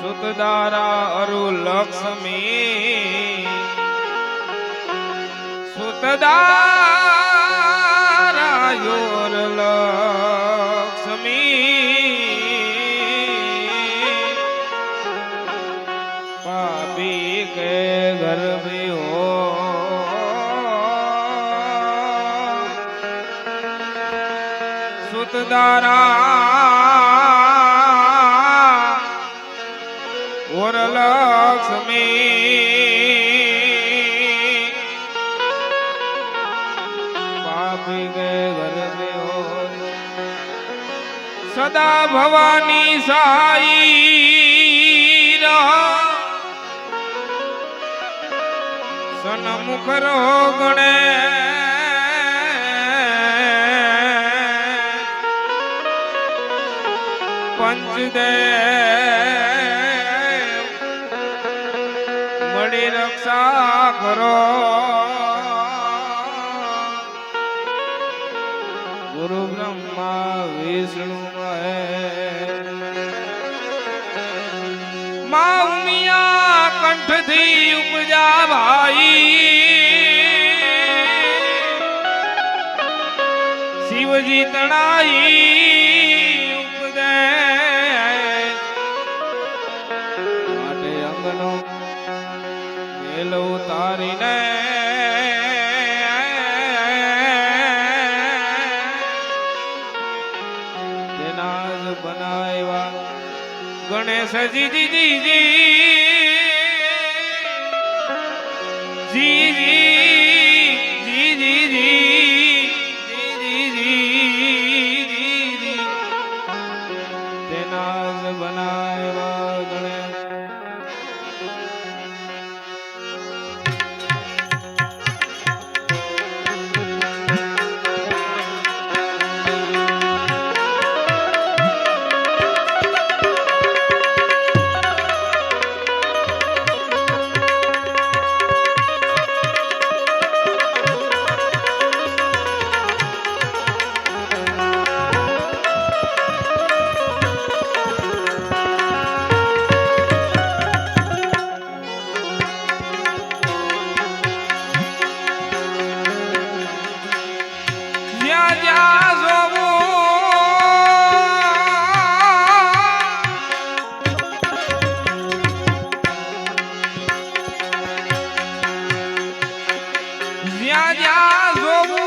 સુતદારા અરુ લક્ષ્મી. સુતદારા દારા વરલક્ષ્મી પાપી ગયે વરદે સદા ભવાની સહાઈ સનમુખ રો ગણેશ પંચદેવ મળી રક્ષા કરો ગુરુ બ્રહ્મા, વિષ્ણુ, મહેશ. મા ઉમિયા કંઠથી ઉપજા ભાઈ. શિવજી તણાઈ. સજી દીદી જી જી. જ્યાં જ્યાં જોવું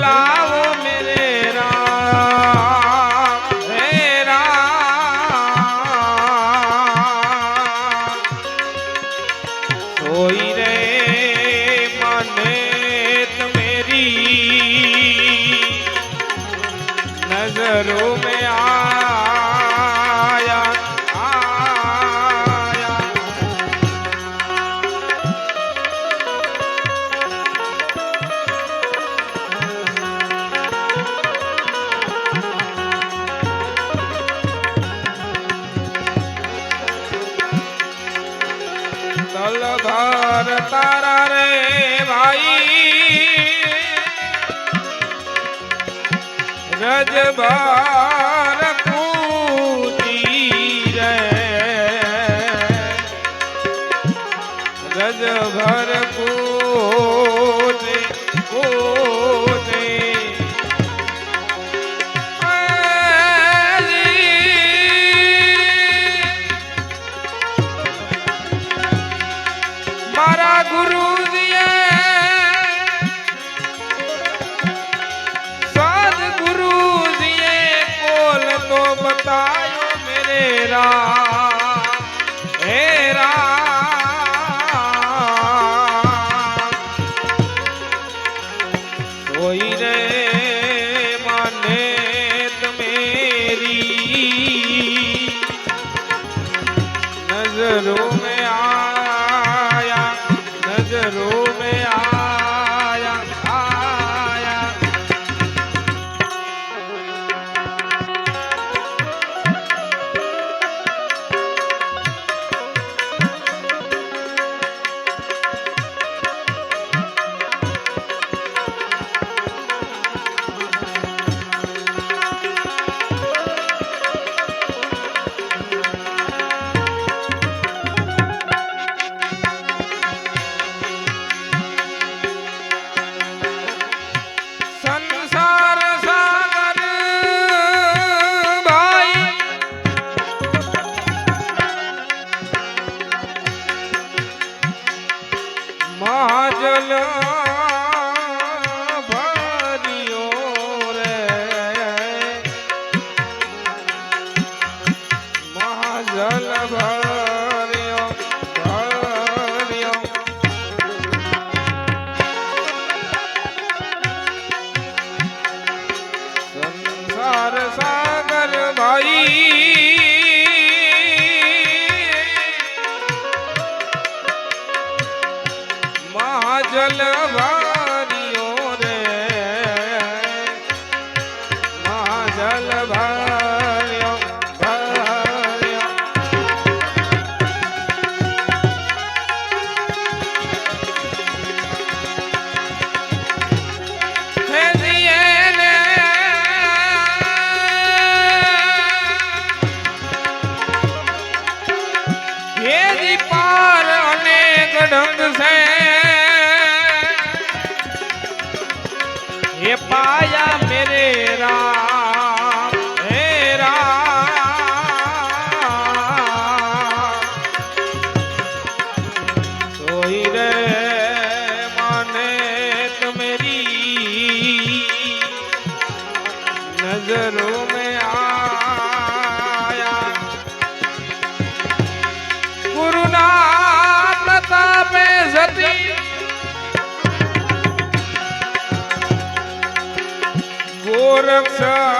बुलाओ मेरे राम हे राम सोई रे मनेत मेरी नजरों में आ જલધર તારા રે ભાઈ. રજબાર પૂજી રે. રજભર પૂ नजरों में आया नजरों জলা पाया मेरे राम coração.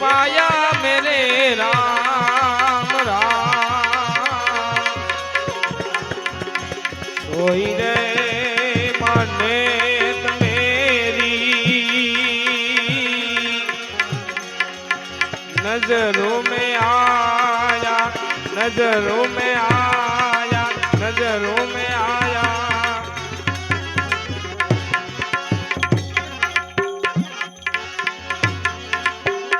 पाया मेरे राम राम सोई रे माने मेरी नजरों में आया नजरों में आया